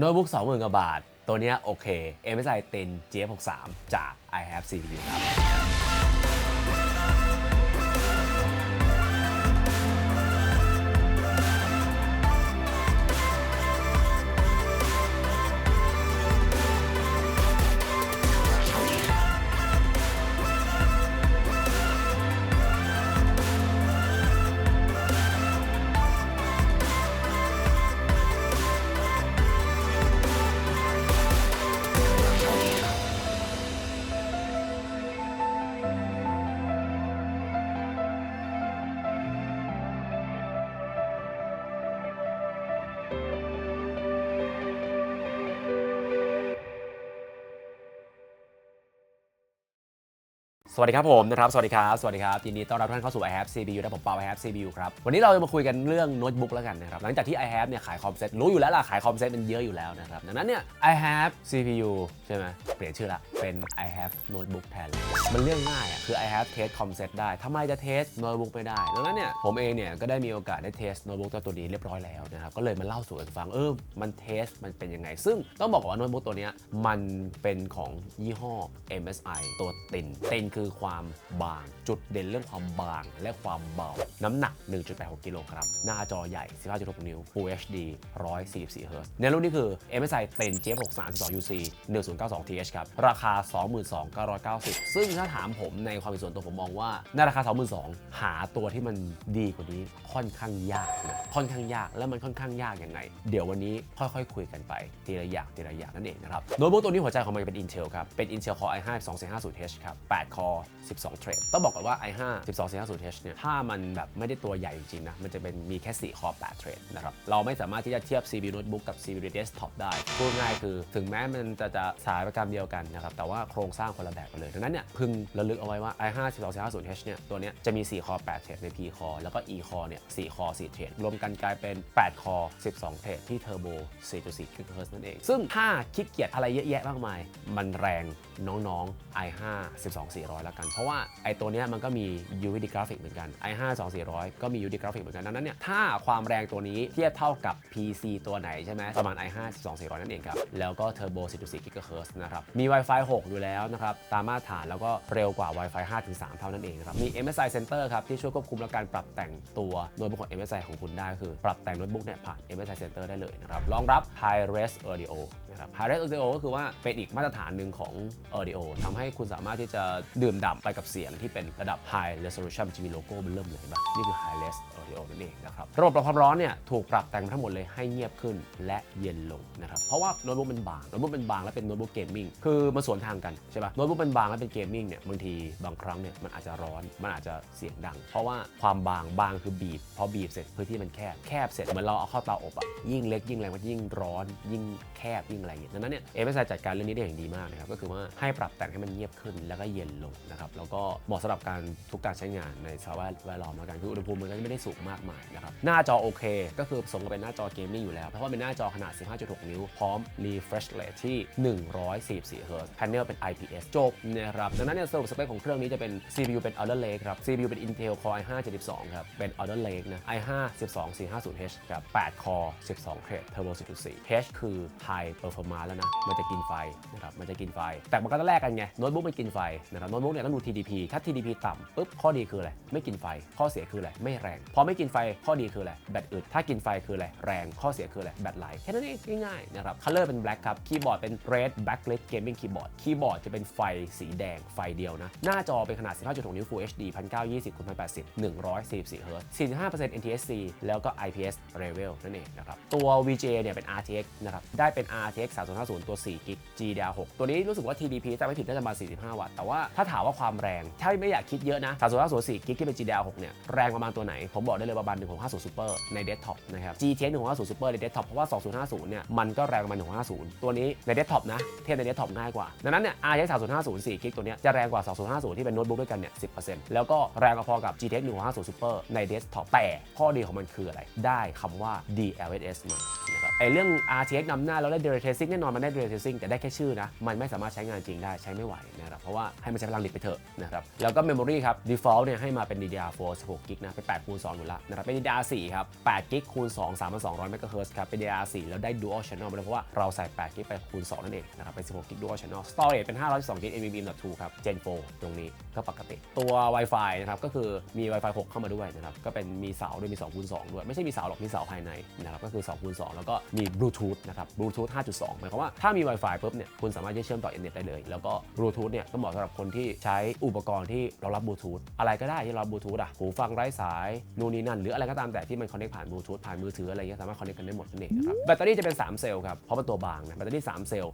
โน้ตบุ๊ก20,000กว่าบาท ตัวนี้โอเค MSI 10 GF63 จาก I have CPU ครับ วัสดีครับผมนะครับสวัสดีครับสวัสดีครับยินดีต้อนรับทุกท่านเข้าสู่ i have CPU และผมเปา i have CPU ครับวันนี้เราจะมาคุยกันเรื่องโน้ตบุ๊กแล้วกันนะครับหลังจากที่ i have เนี่ยขายคอมเซ็ตรู้อยู่แล้วล่ะขายคอมเซ็ตมันเยอะอยู่แล้วนะครับดังนั้นเนี่ย i have CPU ใช่ไหมเปลี่ยนชื่อละเป็น i have notebook แทนมันเรื่องง่ายอะคือ i have test คอมเซ็ตได้ทำไมจะเทสโน้ตบุ๊กไม่ได้ดังนั้นเนี่ยผมเองเนี่ยก็ได้มีโอกาสได้เทสโน้ตบุ๊กตัวนี้เรียบร้อยแล้วนะครับก็เลยมาเล่าสู่กันฟังเออมันเทสมันเป็นยังไง ซึ่งต้องบอกว่าโน้ตบุ๊กตัวเนี้ยมันเป็นของยี่ห้อ MSI ตัวตินตินคือความบาง จุดเด่นเรื่องความบางและความเบา น้ำหนัก 1.86 กิโลกรัม หน้าจอใหญ่ 15.6 นิ้ว Full HD 144 Hz ในรุ่นนี้คือ MSI ติน GF6 32 UC 1092 TH ครับ ราคา 22,990 ซึ่งถ้าถามผมในความเป็นส่วนตัวผมมองว่า ในราคา 22,000หาตัวที่มันดีกว่านี้ค่อนข้างยากนะค่อนข้างยากแล้วมันค่อนข้างยากยังไง เดี๋ยววันนี้ค่อยๆ คุยกันไป ทีละอย่างทีละอย่างนั่นเองนะครับโน้ตบุ๊กตัวนี้หัวใจของมันเป็น Intel ครับเป็น Intel Core i5 2450H ครับ8 Core 12 Thread ต้องบอกก่อนว่า i5 12450H เนี่ยถ้ามันแบบไม่ได้ตัวใหญ่จริงนะ มันจะเป็นมีแค่4 Core 8 Thread นะครับ เราไม่สามารถที่จะเทียบ CPU Notebook กับ CPU Desktop ได้ พูดง่ายคือ ถึงแม้มันจะจะสายประกรรมเดียวกันนะครับ แต่ว่าโครงสร้างคนละแบบกันเลย ดังนั้นเนี่ยพึงระลึกเอาไว้ว่า i5 12450H เนี่ยตัวเนี้ยจะมี4 Core 8 Thread ใน P Core แล้วก็ E Core เนี่ย4 Core 4 Thread รวมกันกลายเป็น8 Core 12 Thread ที่ Turbo 4.4 GHz นั่นเอง ซึ่งถ้าคิดเกียจอะไรเยอะแยะมากมาย มันแรงน้องๆ i5 400 แล้วกัน เพราะว่าไอตัวเนี้ยมันก็มี UVD graphic เหมือนกัน i5 2400 ก็มี UVD graphic เหมือนกัน ดังนั้นเนี่ยถ้าความแรงตัวนี้เทียบเท่ากับ PC ตัวไหนใช่ไหมประมาณ i5 12400 นั่นเองครับ แล้วก็ Turbo 4.4 GHz นะครับ มี Wi-Fi 6 อยู่แล้วนะครับ ตามมาตรฐานแล้วก็เร็วกว่า Wi-Fi 5-3 เท่านั้นเองนะครับ มี MSI Center ครับ ที่ช่วยควบคุมและการปรับแต่งตัวโน้ตบุ๊กของ MSI ของคุณได้คือ ปรับแต่งโน้ตบุ๊กเนี่ยผ่าน MSI Center ได้เลยนะครับรองรับ High Res Audio นะครับ High Res Audio ก็คือว่าเป็นอีกมาตรฐานหนึ่งของ Audio ทำให้คุณสามารถที่จะดื่มด่ำไปกับเสียงที่เป็นระดับ High Resolution จะมีโลโก้มันเริ่มเลยเห็นปะนี่คือ High Res Audio นั่นเองนะครับ ระบบปรับความร้อนเนี่ยถูกปรับแต่งทั้งหมดเลยให้เงียบขึ้นและเย็นลงนะครับ เพราะว่าโน้ตบุ๊กมันบาง โน้ตบุ๊กมันบางและเป็นโน้ตบุ๊กเกมมิ่ง คือมันสวนทางกันใช่ปะโน้ตบุ๊กมันบางและเป็นเกมมิ่งเนี่ย บางทีบางครั้งเนี่ยมันอาจจะร้อน มันอาจจะเสียงดัง เพราะว่าความบาง บางคือบีบ พอบีบเสร็จพื้นที่มันแคบ แคบเสร็จเหมือนเราเอาเข้าเตาอบอะยิ่งเล็กยิ่งแรงมันยิ่งร้อน ยิ่งแคบยิ่งอะไรอย่างเงี้ยดังนั้นเนี่ยเอเมจัดการเรื่องนี้ได้อย่างดีมากนะครับก็คือว่าให้ปรับแต่งให้มันเงียบขึ้นแล้วก็เย็นลงนะครับแล้วก็เหมาะสำหรับการทุกการใช้งานในสภาวะแวดล้อมแล้วกันคืออุณหภูมิมันก็ไม่ได้สูงมากมายนะครับหน้าจอโอเค ก็คือสมกับเป็นหน้าจอเกมมิ่งอยู่แล้ว เพราะว่าเป็นหน้าจอขนาด 15.6 นิ้ว พร้อม refresh rate ที่ 144 Hz panel เป็น IPS จบนะครับดังนั้นเนี่ยสรุปสเปคของเครื่องนี้จะเป็น CPU เป็น Alder Lake ครับ CPU เป็น Intel Core i5 72ครับเป็น Alder Lake นะ i5 12450H กับ8 Core 12 Thread Turbo 4.4 H คือ High Performance แล้วนะ มันจะกินไฟนะครับ มันจะกินไฟ แต่มันก็ต้องแลกกันไง โน้ตบุ๊กไมันกินไฟนะครับ โน้ตบุ๊กเนี่ยต้องดู TDP ถ้า TDP ต่ำปุ๊บ ข้อดีคืออะไร ไม่กินไฟ ข้อเสียคืออะไร ไม่แรง พอไม่กินไฟ ข้อดีคืออะไร แบตอึด ถ้ากินไฟคืออะไร แรง ข้อเสียคืออะไร แบตไหล แค่นั้นเองง่ายๆนะครับคัลเลอร์เป็น black ครับ คีย์บอร์ดเป็น red backlit gaming keyboard คีย์บอร์ดจะเป็นไฟสีแดง ไฟเดียวนะ หน้าจอเป็นขนาด 15.6 นิ้ว Full HD 1920คูณ1080 144 Hz 45% NTSC แล้วก็ IPS Level นั่นเองนะครับ ตัว VGA เนี่ยเป็น RTX นะครับ ได้เป็น RTX TX 3050 ตัว4 g b GDDR6 ตัวนี้รู้สึกว่า TDP ถ้าไม่ผิดน่าจะมา 45 วัตต์ แต่ว่าถ้าถามว่าความแรง ถ้าไม่อยากคิดเยอะนะ3050 4 g b ที่เป็น GDDR6 เนี่ย แรงประมาณตัวไหน ผมบอกได้เลยประมาณ 1650 Super ใน Desktop นะครับ GTX 1650 Super ใน Desktop เพราะว่า 2050 เนี่ย มันก็แรงประมาณ 1650 ตัวนี้ใน Desktop นะ เทียบใน Desktop ง่ายกว่า ดังนั้นเนี่ย RTX 3050 4 g b ตัวเนี้ยจะแรงกว่า 2050 ที่เป็นโน้ตบุ๊กด้วยกันเนี่ย 10%แล้วก็แรงพอกับ GTX 1650 Super ใน Desktop แต่ข้อดีของมันคืออะไร ได้คำว่า DLSS มานะครับไอเรื่อง RTX นำหน้าแล้วได้ DirectX Direct tracing แน่นอนมันได้ ray tracing แต่ได้แค่ชื่อนะ มันไม่สามารถใช้งานจริงได้ใช้ไม่ไหวนะครับเพราะว่าให้มันใช้พลังลิตไปเถอะนะครับแล้วก็ memory ครับ default เนี่ยให้มาเป็น DDR4 16กิกนะเป็น8คูณ2อยู่ละนะครับเป็น DDR4 ครับ8กิกคูณ2 3200 MHz ครับเป็น DDR4 แล้วได้ dual channel มาเลยเพราะว่าเราใส่8กิกไปคูณ2นั่นเองนะครับเป็น16กิก dual channel storage เป็น512กิก NVMe.2 ครับ Gen 4ตรงนี้ก็ปกติ ตัว Wi-Fi นะครับก็คือมี Wi-Fi 6 เข้ามาด้วยนะครับก็เป็นมีเสาด้วยมี2คูณ2ด้วยไม่ใช่มีเสาหรอกมีเสาภายในนะครับก็คือ2คูณ2แล้วก็มี Bluetooth นะครับ Bluetooth 5.2หมายความว่าถ้ามี Wi-Fi ปุ๊บเนี่ยคุณสามารถที่จะเชื่อมต่ออินเทอร์เน็ตได้เลย แล้วก็ Bluetooth เนี่ยก็เหมาะสำหรับคนที่ใช้อุปกรณ์ที่รองรับ Bluetooth อะไรก็ได้ที่รองรับ Bluetooth อะหูฟังไร้สายนู่นนี่นั่น หรืออะไรก็ตามแต่ที่มันคอนเน c t ผ่าน Bluetooth ผ่านมือถืออะไรเงี้ยสามารถคอนเน c t กันได้หมดนั่นเองนะครับแบตเตอรี่จะเป็น 3 เซลล์ครับเพราะเป็นตัวบางนะแบตเตอรี่ 3 เซลล์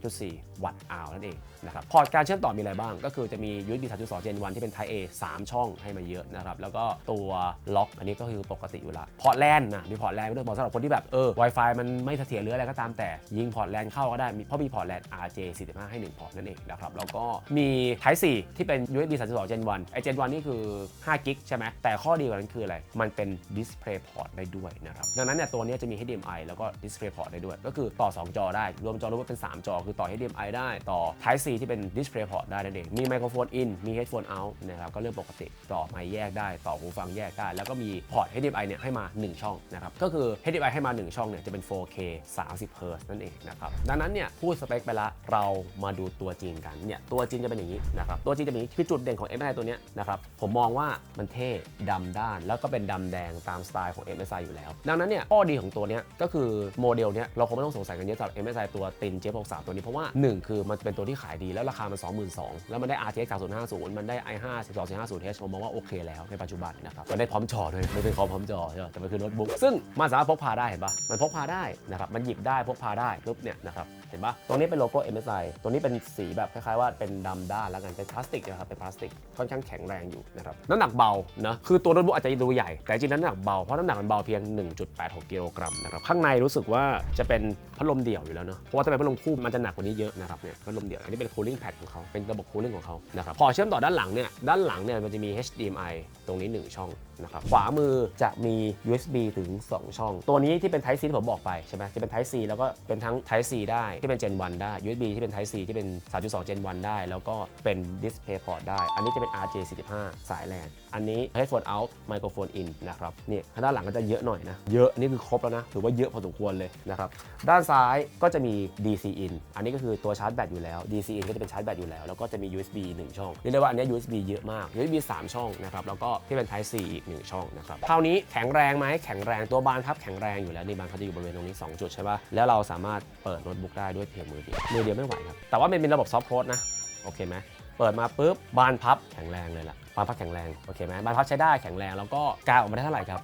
52.4 วัตต์อาวนั่นเองนะครับพอร์ตการเชื่อมต่อมีอะไรบ้าง ก็คือจะมี USB 3.2 Gen 1ที่เป็น Type A 3 ช่องให้มาเยอะนะครับแล้วก็ตัวล็อกอันนี้ก็คือปกติอยู่ละพอร์ตแลนนะมีพอร์ตแลนด้วยเหมาะสำหรับคนที่แบบเออ Wi-Fi มันไม่เสถียรหรืออะไรก็ตามแต่ยิงพอร์ตแลนด์เข้าก็ได้เพราะมีพอร์ตแลนด์ RJ45 ให้1พอร์ตนั่นเองนะครับแล้วก็มี Type C ที่เป็น USB 3.2 Gen 1ไอ Gen 1นี่คือ5กิกใช่ไหมแต่ข้อดีกว่านั้นคืออะไร มันเป็น Display Port ได้ด้วยนะครับดังนั้นเนี่ยตัวนี้จะมี HDMI แล้วก็ Display Port ได้ด้วย ก็คือต่อ 2 จอได้ รวมจอรวมเป็น 3 จอ คือต่อ HDMI ได้ต่อ Type C ที่เป็น Display Port ได้นั่นเองมีไมโครโฟน in มี headphone out นะครับก็เรื่องปกติต่อไมค์แยกได้ ต่อหูฟังแยกได้ แล้วก็มีพอร์ต HDMI เนี่ยให้มา 1 ช่องนะครับก็คือ HDMI ให้มา 1 ช่องเนี่ยจะเป็น 4K 30 Hz นั่นเองเองนะครับดังนั้นเนี่ยพูดสเปคไปละเรามาดูตัวจริงกันเนี่ยตัวจริงจะเป็นอย่างนี้นะครับตัวจริงจะเป็นอย่างนี้คือจุดเด่นของ MSI ตัวเนี้ยนะครับผมมองว่ามันเท่ดำด้าน แล้วก็เป็นดำแดงตามสไตล์ของ MSI อยู่แล้ว ดังนั้นเนี่ยข้อดีของตัวเนี้ยก็คือโมเดลเนี้ยเราคงไม่ต้องสงสัยกันเยอะสำหรับ MSI ตัวติน J63 ตัวนี้เพราะว่า 1 คือมันเป็นตัวที่ขายดีแล้วราคามัน 22,000แล้วมันได้ RTX 3050มันได้ i5 12450H ผมมองว่าโอเคแล้วในปัจจุบันนะครับมันได้พร้อมจอด้วยไม่เป็นคอมพร้อมจอใช่ไหมแต่มันคือโน้ตบุ๊กซึ่งมันสามารถพกพาได้เห็นปะมันพกพาได้นะครับมันหยิบได้พกพาได้ปุ๊บเนี่ยนะครับ ห็นปะตรงนี้เป็นโลโก้ MSI ตัวนี้เป็นสีแบบคล้ายๆว่าเป็นดำด้านแล้วกันเป็นพลาสติกนะครับเป็นพลาสติกค่อนข้างแข็งแรงอยู่นะครับน้ำหนักเบานะคือตัวโน้ตบุ๊กอาจจะดูใหญ่แต่จริงๆน้ำหนักเบาเพราะน้ำหนักมันเบาเพียง 1.86กิโลกรัมนะครับข้างในรู้สึกว่าจะเป็นพัดลมเดี่ยวอยู่แล้วเนอะเพราะว่าถ้าเป็นพัดลมคู่มันจะหนักกว่านี้เยอะนะครับเนี่ยพัดลมเดี่ยวอันนี้เป็น cooling pad ของเขาเป็นระบบ cooling ของเขานะครับพอเชื่อมต่อด้านหลังเนี่ยด้านหลังเนี่ยมันจะมี HDMI ตรงนี้ 1 ช่องนะครับขวามือจะมี USB ถึง 2 ช่อง ตัวนี้ที่เป็น Type C ที่ผมบอกไปใช่ไหมจะเป็น Type C แล้วก็เป็นทั้ง Type C ได้ที่เป็น Gen 1 ได้ USB ที่เป็น Type C ที่เป็น 3.2 Gen 1 ได้ แล้วก็เป็น Display Port ได้ อันนี้จะเป็น RJ45 สายแลน อันนี้ Headphone out Microphone in นะครับนี่ด้านหลังก็จะเยอะหน่อยนะ เยอะอันนี้คือครบแล้วนะ ถือว่าเยอะพอสมควรเลยนะครับ ด้านซ้ายก็จะมี DC in อันนี้ก็คือตัวชาร์จแบตอยู่แล้ว DC in ก็จะเป็นชาร์จแบตอยู่แล้ว แล้วก็จะมี USB 1 ช่องเรียกได้ว่าอันนี้ USB เยอะมาก USB 3 ช่องนะครับ แล้วก็ที่เป็น Type C อีก 1 ช่องนะครับคราวนี้แข็งแรงไหมแข็งแรงตัวบานพับแข็งแรงอยู่แล้วนี่บานเขาจะอยู่บริเวณตรงนี้ 2 จุดใช่ป่ะ แล้วเราสามารถเปิดโน้ตบุ๊กได้ด้วยเพียงมือเดียว มือเดียวไม่ไหวครับ แต่ว่ามันเป็นระบบซอฟต์โค้ดนะ โอเคไหมเปิดมาปุ๊บบานพับแข็งแรงเลยล่ะ บานพักแข็งแรงโอเคไหมบานพักใช้ได้แข็งแรงแล้วก็กาวออกมาได้เท่าไหร่ครับ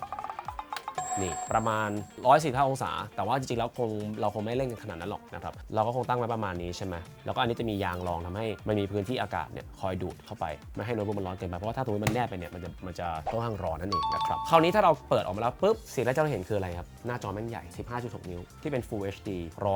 นี่ประมาณ 145 องศา แต่ว่าจริงๆ แล้วคงเราคงไม่เร่งกันขนาดนั้นหรอกนะครับเราก็คงตั้งไว้ประมาณนี้ใช่ไหมแล้วก็อันนี้จะมียางรองทำให้มันมีพื้นที่อากาศเนี่ยคอยดูดเข้าไปไม่ให้โน้ตบุ๊กมันร้อนเกินไปเพราะว่าถ้าตัวมันแนบไปเนี่ยมันจะมันจะค่อนข้างร้อนนั่นเองนะครับคราวนี้ถ้าเราเปิดออกมาแล้วปุ๊บสิ่งแรกที่เราเห็นคืออะไรครับหน้าจอแม่งใหญ่ 15.6 นิ้ว ที่เป็น Full HD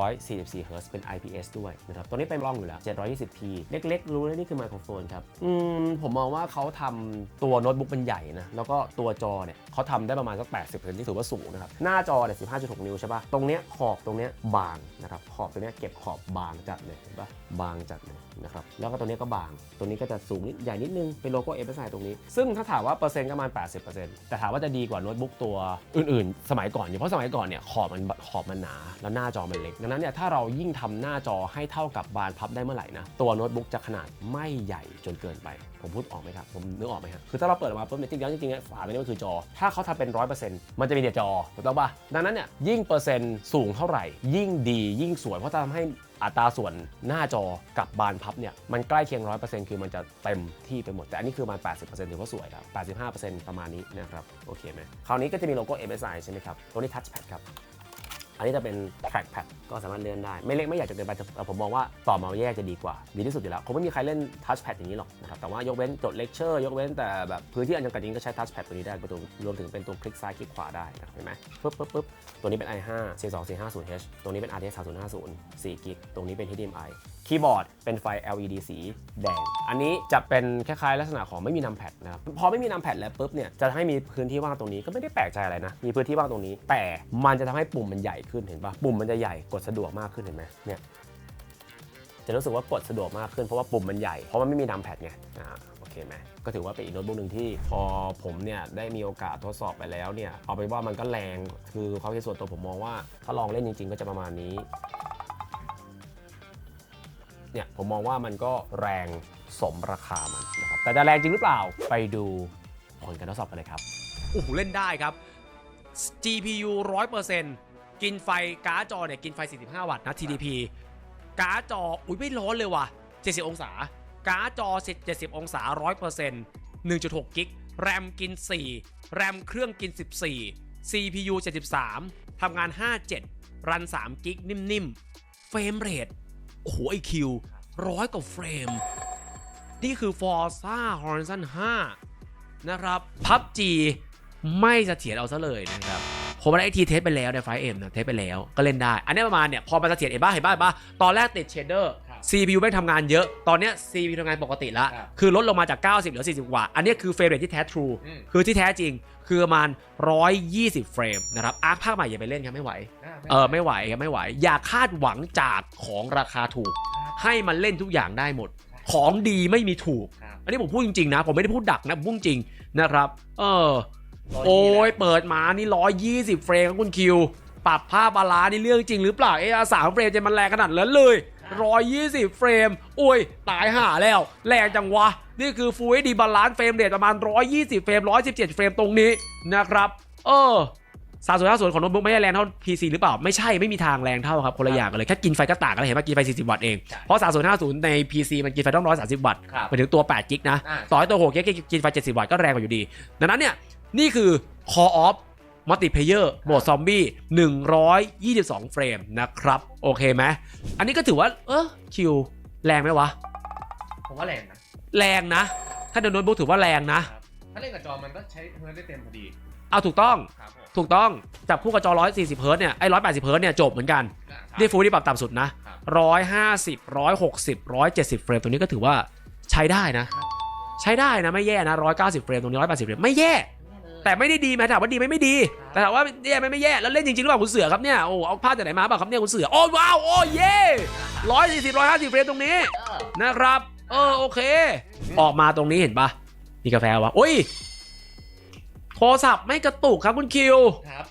144 Hz เป็น IPS ด้วยนะครับตัวนี้เป็นร่องอยู่แล้ว 720p เล็กๆ รู้เลยนี่คือไมโครโฟนครับอืมผมมองว่าเขาทำตัวโน้ตบุ๊กเป็นใหญ่นะแล้วก็ตัวจอเนี่ยเขาทำได้ประมาณสัก80%ที่ถือว่าสูงนะครับ หน้าจอเนี่ย15.6 นิ้วใช่ปะตรงเนี้ยขอบตรงเนี้ยบางนะครับ ขอบตรงเนี้ยเก็บขอบบางจัดเลยเห็นปะบางจัดเลยนะครับ แล้วก็ตัวเนี้ยก็บาง ตัวนี้ก็จะสูงนิดใหญ่นิดนึง เป็นโลโก้ MSI ตรงนี้ ซึ่งถ้าถามว่าเปอร์เซ็นต์ก็ประมาณ 80%แต่ถามว่าจะดีกว่าโน้ตบุ๊กตัวอื่นๆ สมัยก่อนอยู่เพราะสมัยก่อนเนี่ยขอบมันขอบมันหนา แล้วหน้าจอมันเล็ก ดังนั้นเนี่ยถ้าเรายิ่งทำหน้าจอให้เท่ากับบานพับได้เมื่อไหร่นะ ตัวโน้ตบุ๊กจะขนาดไม่ใหญ่จนเกินไป ผมพูดออกไหมครับ ผมนึกออกไหมครับคือถ้าเราเปิดออกมาปุ๊บเนี่ยจริงๆจริงๆฝาตรงนี้มันคือจอ ถ้าเขาทำเป็น 100%มันจะมีแต่จอถูกต้องป่ะดังนั้นเนี่ยยิ่งเปอร์เซ็นต์สูงเท่าไหร่ ยิ่งดียิ่งสวยเพราะจะทำให้อัตราส่วนหน้าจอกับบานพับเนี่ยมันใกล้เคียง 100%คือมันจะเต็มที่ไปหมด แต่อันนี้คือประมาณ80%ถือว่าสวยแล้ว85%ประมาณนี้นะครับ โอเคไหมคราวนี้ก็จะมีโลโก้ MSI ใช่ไหมครับ ตัวนี้ Touchpad ครับ อันนี้จะเป็น trackpad ก็สามารถเลื่อนได้ ไม่เล็กไม่ใหญ่จนเกินไปแต่ผมมองว่าต่อมาแยกจะดีกว่า ดีที่สุดอยู่แล้วคงไม่มีใครเล่น touchpad อย่างนี้หรอกนะครับแต่ว่ายกเว้นจดเลคเชอร์ยกเว้นแต่แบบพื้นที่อันจำกัดจริงก็ใช้ touchpad ตัวนี้ได้ประตูรวมถึงเป็นตัวคลิกซ้ายคลิกขวาได้นะเห็นไหมปึ๊บปึ๊บปึ๊บตัวนี้เป็น i5 42450H ตัวนี้เป็น RTX 3050 4กิกตรงนี้เป็น HDMI คีย์บอร์ดเป็นไฟ LED สีแดง อันนี้จะเป็นคล้ายๆลักษณะของไม่มีนัมแพดนะครับ พอไม่มีนัมแพดแล้วปุ๊บเนี่ย จะให้มีพื้นที่ว่างตรงนี้ก็ไม่ได้แปลกใจอะไรนะ มีพื้นที่ว่างตรงนี้ แต่มันจะทำให้ปุ่มมันใหญ่ขึ้นเห็นปะปุ่มมันจะใหญ่กดสะดวกมากขึ้นเห็นไหมเนี่ยจะรู้สึกว่ากดสะดวกมากขึ้นเพราะว่าปุ่มมันใหญ่เพราะมันไม่มีดัมแพดไงอ่าโอเคไหมก็ถือว่าเป็นอีกโน้ตบุ๊กหนึ่งที่พอผมเนี่ยได้มีโอกาสทดสอบไปแล้วเนี่ยเอาไปว่ามันก็แรงคือความคิดส่วนตัวผมมองว่า ถ้าลองเล่นจริง ๆ ก็จะประมาณนี้เนี่ยผมมองว่ามันก็แรงสมราคามันนะครับแต่จะแรงจริงหรือเปล่าไปดูผลการทดสอบกันเลยครับโอ้โหเล่นได้ครับ GPU 100% กินไฟการ์ดจอเนี่ยกินไฟ 45 วัตต์นะ TDP การ์ดจออุ้ยไม่ร้อนเลยว่ะ 70 องศา การ์ดจอ 70 องศา 100% 1.6 กิก แรมกิน 4 แรมเครื่องกิน 14 CPU 73ทำงาน 57 รัน 3 กิก นิ่มๆ เฟรมเรทโอ้โหไอคิวร้อยกว่าเฟรม นี่คือ Forza Horizon 5 นะครับ PUBG ไม่เสถียรเอาซะเลยนะครับ ผมมาได้ทีเทสไปแล้วในไฟเอ็มนะเทสไปแล้วก็เล่นได้ อันนี้ประมาณเนี่ยพอมันเสถียรเห็นบ้าเห็นบ้าเห็นบ้าตอนแรกติดเชดเดอร์ครับ CPU ไม่งทำงานเยอะตอนเนี้ย CPU ทำงานปกติแล้วครับคือลดลงมาจาก 90เหลือ 40 กว่า อันนี้คือเฟรมเรทที่แท้ทรูอืมคือที่แท้จริงคือประมาณ 120 เฟรมนะครับอาร์คภาคใหม่อย่าไปเล่นครับไม่ไหวเออไม่ไหวครับไม่ไหว อย่าคาดหวังจากของราคาถูก ให้มันเล่นทุกอย่างได้หมด ของดีไม่มีถูกครับอันนี้ผมพูดจริงๆนะ ผมไม่ได้พูดดักนะผมพูดจริงนะครับ เออร้อย โอ้ยยี่สิบเปิดมานี่ร้อยยี่สิบเฟรมครับคุณคิว ปรับภาพบาลานซ์นี่เรื่องจริงหรือเปล่าเออสามเฟรมจะมันแรงขนาดนั้นเลยร้อยยี่สิบเฟรมโอ้ยตายห่าแล้วแรงจังวะ นี่คือ Full HD บาลานซ์เฟรมเรทประมาณ120เฟรม117เฟรมตรงนี้นะครับเออสามส่วนห้าส่วนของโน้ตบุ๊กไม่ใช่แรงเท่า PC หรือเปล่า ไม่ใช่ไม่มีทางแรงเท่าครับ คนละอย่างกันเลย แค่กินไฟก็ต่างกันเลยเห็นไหมกินไฟ 40 วัตต์เอง เพราะ3050ใน PC มันกินไฟต้อง130วัตต์ครับไปถึงตัว8กิกนะอ่าต่อให้ตัว6กิกกินไฟ 70 วัตต์ก็แรงกว่าอยู่ดี ดังนั้นเนี่ย นี่คือ Call of Multiplayer โหมดซอมบี้122 เฟรมนะครับ โอเคไหมอันนี้ก็ถือว่า เออคิว แรงไหมวะ ผมว่าแรงนะ แรงนะ ถ้าในโน้ตบุ๊กถือว่าแรงนะครับถ้าเล่นกับจอมันก็ใช้เฮิร์ตได้เต็มพอดีเอาถูกต้อง ครับผมถูกต้อง จับคู่กับจอ 140 เฮิร์ตซ์เนี่ย ไอ้ 180 เฮิร์ตซ์เนี่ยจบเหมือนกันครับนี่ฟูลที่ปรับต่ำสุดนะครับ150 160 170 เฟรมตัวนี้ก็ถือว่าใช้ได้นะครับใช้ได้นะไม่แย่นะ 190 เฟรมตรงนี้ 180 เฟรมไม่แย่ แต่ไม่ได้ดีไหมถามว่าดีไหมไม่ดี แต่ถามว่าแย่ไหมไม่แย่แล้วเล่นจริงๆหรือเปล่าคุณเสือครับเนี่ยโอ้เอาภาพจากไหนมาเปล่าครับเนี่ยคุณเสือโอ้ว้าวโอ้เย่140 150เฟรมตรงนี้เออนะครับเออโอเค ออกมาตรงนี้เห็นปะมีกาแฟวะโอ้ยโทรศัพท์ไม่กระตุกครับคุณคิวครับ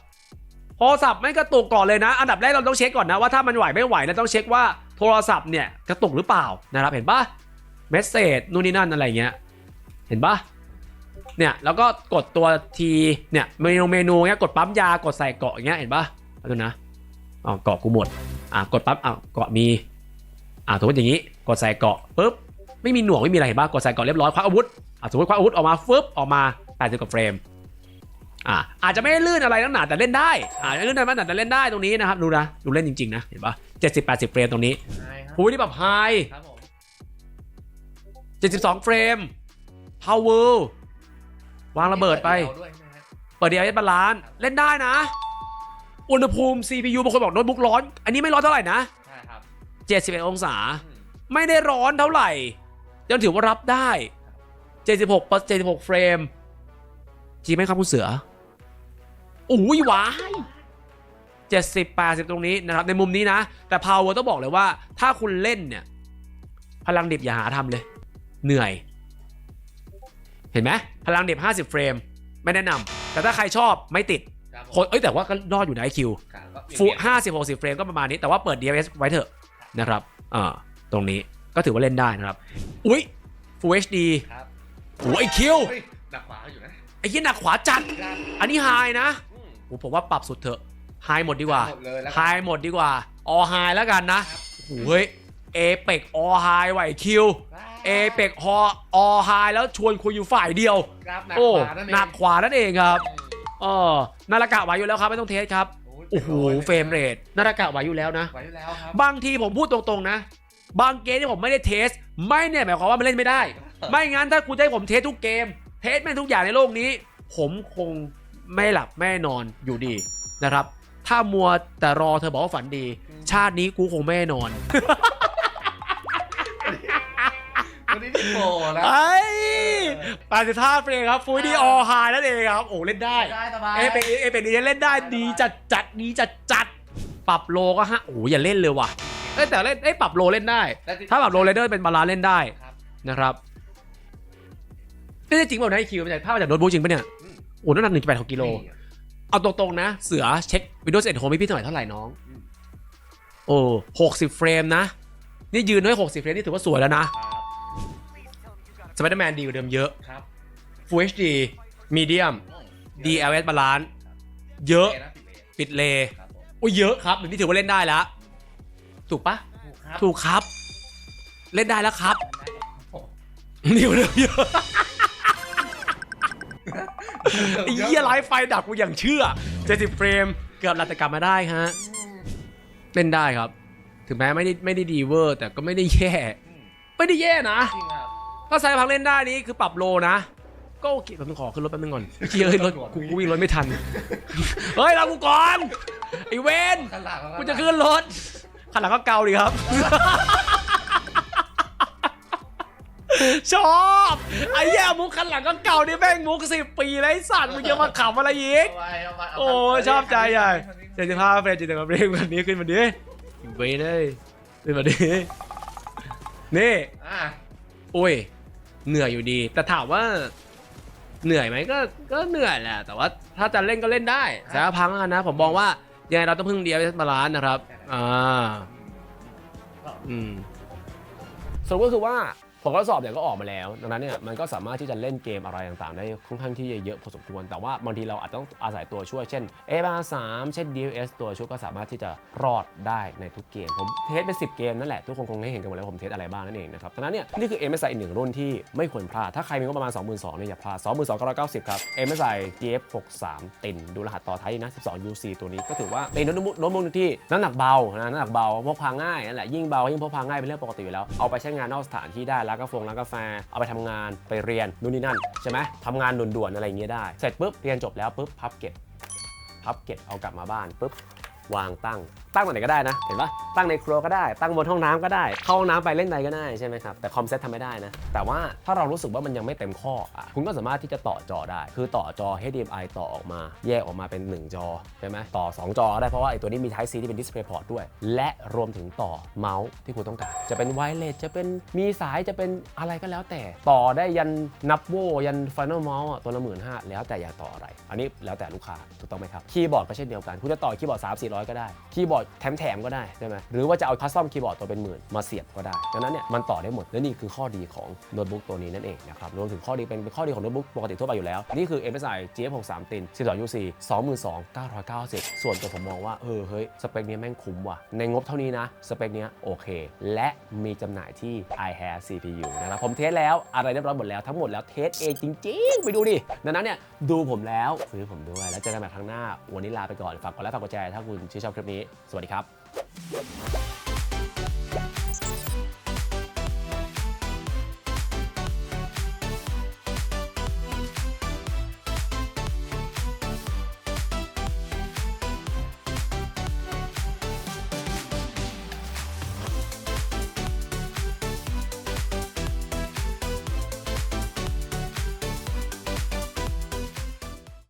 โทรศัพท์ไม่กระตุกก่อนเลยนะ อันดับแรกเราต้องเช็คก่อนนะว่าถ้ามันไหวไม่ไหวเราต้องเช็คว่าโทรศัพท์เนี่ยกระตุกหรือเปล่านะครับเห็นปะเมสเซจนู่นนี่นั่นอะไรเงี้ยเห็นปะ เนี่ยแล้วก็กดตัวทีเนี่ยเมนูเมนูเงี้ยกดปั๊มยากดใส่เกาะอย่างเงี้ยเห็นปะเอาดูนะอ๋อเกาะกูหมดอะกดปั๊มอะเกาะมีอะสมมติอย่างงี้กดใส่เกาะปุ๊บไม่มีหน่วงไม่มีอะไรเห็นปะกดใส่เกาะเรียบร้อยควักอาวุธอะสมมติควักอาวุธออกมาฟึบออกมา80กว่าเฟรมอ่าอาจจะไม่ได้ลื่นอะไรนักหนาแต่เล่นได้อาจจะลื่นอะไรนักหนาแต่เล่นได้ตรงนี้นะครับดูนะดูเล่นจริงๆนะเห็นปะ70 80เฟรมตรงนี้ใช่ครับหูที่แบบไฮครับผม72เฟรม power วางระเบิดไปอาด้วยนะฮะเปิดดีไอบาลานเล่นได้นะ อุณหภูมิ CPU บางคนบอกโน้ตบุ๊กร้อน อันนี้ไม่ร้อนเท่าไหร่นะใช่ครับ71 องศาอืมไม่ได้ร้อนเท่าไหร่ยังถือว่ารับได้ 76เปอร์76 เฟรม จริงไหมครับคุณเสืออุ้ยหวาย70 80 ตรงนี้นะครับ ในมุมนี้นะ แต่ Power ต้องบอกเลยว่า ถ้าคุณเล่นเนี่ย พลังดิบอย่าหาทำเลย เหนื่อย เห็นไหม พลังดิบ50 เฟรม ไม่แนะนำแต่ถ้าใครชอบไม่ติดครับผมคนเอ้ยแต่ว่าก็รอดอยู่นะไอคิวครับก็ฟูเปลี่ยนห้าสิบหกสิบเฟรมก็ประมาณนี้แต่ว่าเปิด DPS ไว้เถอะนะครับอ่าตรงนี้ก็ถือว่าเล่นได้นะครับ อุ้ย Full HD ครับโอ้ยไอคิวเฮ้ยหนักขวาอยู่นะไอ้ยี่หนักขวาจัด ครับอันนี้ไฮนะอืมโอ้ผมว่าปรับสุดเถอะไฮหมดดีกว่าหมดเลยแล้ว ไฮหมดดีกว่าออไฮแล้วกันนะครับ โอ้โหเฮ้ย เอเปกออไฮไหวคิวเอเปกฮอออไฮแล้วชวนคุยอยู่ฝ่ายเดียวครับหนักโอ้ขวานั่นเองหนักขวานั่นเองครับอืมเออนาฬิกาไหวอยู่แล้วครับไม่ต้องเทสครับยโอ้โหจ็ดยเฟรมเรทนาฬิกาไหวอยู่แล้วนะไว้แล้วครับบางทีผมพูดตรงๆนะ บางเกมที่ผมไม่ได้เทส ไม่เนี่ยหมายความว่ามันเล่นไม่ได้ ไม่งั้นถ้าคุณจะให้ผมเทสทุกเกม เทสแม่งทุกอย่างในโลกนี้ ผมคงไม่หลับไม่นอนอยู่ดีนะครับ ถ้ามัวแต่รอเธอบอกว่าฝันดี ชาตินี้กูคงไม่นอน โปรแล้ไอ้ปาสิท่าเฟรมครับฟูดีออไฮนั่นเองครับ โอ้เล่นได้ได้สบาย เอเป็นเอเป็นดีเล่นได้ดีจัดจัดดีจัดจัดปรับโลก็ฮะโอ้ยอย่าเล่นเลยว่ะเอ้ยแต่เล่นเอ้ยปรับโลเล่นได้ ถ้าปรับโลเรเดอร์เป็นบาลานเล่นได้ครับ นะครับนี่จริงเปล่านะไอคิวมาจากภาพมาจากโน้ตบุ๊กจริงปะเนี่ยโอ้น้ำหนักหนึ่งจุดแปดหกกิโลเอาตรงๆนะ เสือเช็ค Windows 11 Home ให้พี่หน่อยเท่าไหร่น้อง โอ้หกสิบเฟรมนะ นี่ยืนด้วยหกสิบเฟรมนี่ถือว่าสวยแล้วนะ สไปเดอร์แมนดีกว่าเดิมเยอะ ครับ Full HD Medium อืม DLS บาลานซ์เยอะ นะปิดเลยปิดเลครับผมโอ้ยเยอะครับเดี๋ยวนี้ถือว่าเล่นได้แล้ว ถูกปะ ถูกครับถูกครับ เล่นได้แล้วครับโอ้ดีกว่าเดิมเยอะไอ้เหี้ยไลฟ์ไฟดับกูอย่างเชื่อ 70 เฟรม เกือบรัตกลับมาได้ฮะอืมเล่นได้ครับ ถึงแม้ไม่ได้ไม่ได้ดีเวอร์ แต่ก็ไม่ได้แย่ อืมไม่ได้แย่นะ จริงครับ ถ้าไซพังเล่นได้นี่คือปรับโลนะ ก็โอเคแป๊บนึงขอขึ้นรถแป๊บนึงก่อนเฮ้ยเฮ้ยรถกูกูวิ่งรถไม่ทัน เฮ้ยเรากูก่อนไอ้เวนข้างหลังกูจะขึ้นรถขันหลังก็เกาดีครับ ชอบไอ้แย่มุกขันหลังก็เก่านี่แม่งมุกสิบปีแล้วไอ้สัตว์มึงจะมาขำอะไรอีกเอาไว้เอาไว้เาโอ้ไว้ชอบใจใหญ่เอาไว้เจ็ดสิบห้าเฟรมเจ็ดสิบห้าเฟรมวันนี้ขึ้นมาดิเว้ยเลยขึ้นมาดินี่อะโอ้ย เหนื่อยอยู่ดี แต่ถามว่าเหนื่อยไหมก็ก็เหนื่อยแหละแต่ว่าถ้าจะเล่นก็เล่นได้สายพังแล้วกันนะ ผมมองว่ายังไงเราต้องพึ่งเดียบาลานซ์นะครับอ่าอืมสรุปก็คือว่า ผลข้อสอบเนี่ยก็ออกมาแล้ว ดังนั้นเนี่ยมันก็สามารถที่จะเล่นเกมอะไรต่างๆ ได้ค่อนข้างที่จะเยอะพอสมควร แต่ว่าบางทีเราอาจจะต้องอาศัยตัวช่วย เช่น a อ r 3เช่น DLS ตัวช่วยก็สามารถที่จะรอดได้ในทุกเกม ผมเทสไป 10 เกมนั่นแหละ ทุกคนคงได้เห็นกันหมดแล้วผมเทสอะไรบ้างนั่นเองนะครับดังนั้นเนี่ยนี่คือ MSI อีกหนึ่งรุ่นที่ไม่ควรพลาด ถ้าใครมีงบประมาณ 22,000เนี่ยอย่าพลาด22,990ครับ MSI GF63 ตินดูรหัสต่อท้ายนะ 12 UC ตัวนี้ก็ถือว่าเป็นโน้ตบุ๊กโน้ตบุ๊กที่น้ำหนักเบานะน้ำหนักเบาพกพาง่ายนั่นแหละยิ่งเบายิ่งพกพาง่ายเป็นเรื่องปกติอยู่แล้วเอาไปใช้งานนอกสถานที่ได้ร้านกาแฟร้านกาแฟ เอาไปทำงานไปเรียนนู่นนี่นั่นใช่ไหมทำงานด่วนๆอะไรอย่างเงี้ยได้ เสร็จปุ๊บเรียนจบแล้วปุ๊บพับเก็บพับเก็บเอากลับมาบ้านปุ๊บวางตั้ง ตั้งตรงไหนก็ได้นะ เห็นปะตั้งในครัวก็ได้ ตั้งบนห้องน้ำก็ได้ เข้าห้องน้ำไปเล่นใดก็ได้ใช่ไหมครับ แต่คอมเซ็ตทำไม่ได้นะ แต่ว่าถ้าเรารู้สึกว่ามันยังไม่เต็มข้ออะคุณก็สามารถที่จะต่อจอได้ คือต่อจอ HDMI ต่อออกมา แยกออกมาเป็น 1 จอใช่ไหมต่อ 2 จอก็ได้เพราะว่าไอ้ตัวนี้มี Type C ที่เป็น Display Port ด้วย และรวมถึงต่อเมาส์ที่คุณต้องการ จะเป็นไวเลสจะเป็นมีสายจะเป็นอะไรก็แล้วแต่ ต่อได้ยันนับโวยัน Final Mouse อะตัวละหมื่นห้าแล้วแต่อยากต่ออะไร อันนี้แล้วแต่ลูกค้าถูกต้องไหมครับคีย์บอร์ดก็เช่นเดียวกันคุณจะต่อคีย์บอร์ด3 4 0 0 ก็ได้คีย์บอร์ดแถมๆก็ได้ใช่ไหมหรือว่าจะเอาคัสตอมคีย์บอร์ดตัวเป็นหมื่นมาเสียบก็ได้ดังนั้นเนี่ยมันต่อได้หมดและนี่คือข้อดีของโน้ตบุ๊กตัวนี้นั่นเองนะครับรวมถึงข้อดีเป็นข้อดีของโน้ตบุ๊กปกติทั่วไปอยู่แล้ว นี่คือ MSI GF63 ติน12 UC 22,990 ส่วนตัวผมมองว่าเออเฮ้ยสเปคเนี้ยแม่งคุ้มว่ะในงบเท่านี้นะสเปคเนี้ยโอเค และมีจำหน่ายที่ i h a v e CPU นะครับผมเทสแล้วอะไรเรียบร้อยหมดแล้วทั้งหมดแล้วเทสเองจริง ๆ ไปดูดิดังนั้นเนี่ยดูผมแล้วซื้อผมด้วยแล้วเจอกันใหม่ครั้งหน้า วันนี้ลาไปก่อนฝากกดไลค์ฝากกดแชร์ถ้าคุณชื่นชอบคลิปนี้สวัสดีครับ